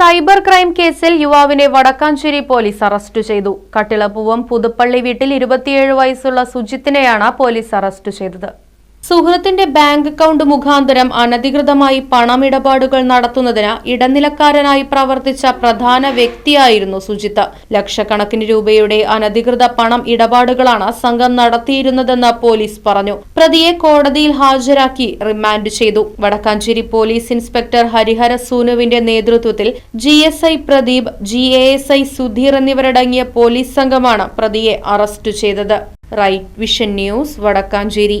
cyber crime കേസിൽ യുവാവിനെ Vadakkanchery police arrest ചെയ്തു. കട്ടിളപ്പൂവം പുതുപ്പള്ളി വീട്ടിൽ ഇരുപത്തിയേഴ് വയസ്സുള്ള സുജിത്തിനെയാണ് പോലീസ് അറസ്റ്റ് ചെയ്തത്. സുഹൃത്തിന്റെ ബാങ്ക് അക്കൗണ്ട് മുഖാന്തരം അനധികൃതമായി പണമിടപാടുകൾ നടത്തുന്നതിന് ഇടനിലക്കാരനായി പ്രവർത്തിച്ച പ്രധാന വ്യക്തിയായിരുന്നു സുജിത്ത്. ലക്ഷക്കണക്കിന് രൂപയുടെ അനധികൃത പണം ഇടപാടുകളാണ് സംഘം നടത്തിയിരുന്നതെന്ന് പോലീസ് പറഞ്ഞു. പ്രതിയെ കോടതിയിൽ ഹാജരാക്കി റിമാൻഡ് ചെയ്തു. വടക്കാഞ്ചേരി പോലീസ് ഇൻസ്പെക്ടർ ഹരിഹര സൂനുവിന്റെ നേതൃത്വത്തിൽ G S I Pradeep G A S I Sudheer എന്നിവരടങ്ങിയ പോലീസ് സംഘമാണ് പ്രതിയെ അറസ്റ്റ് ചെയ്തത്. Right vision news Wadakkanchery.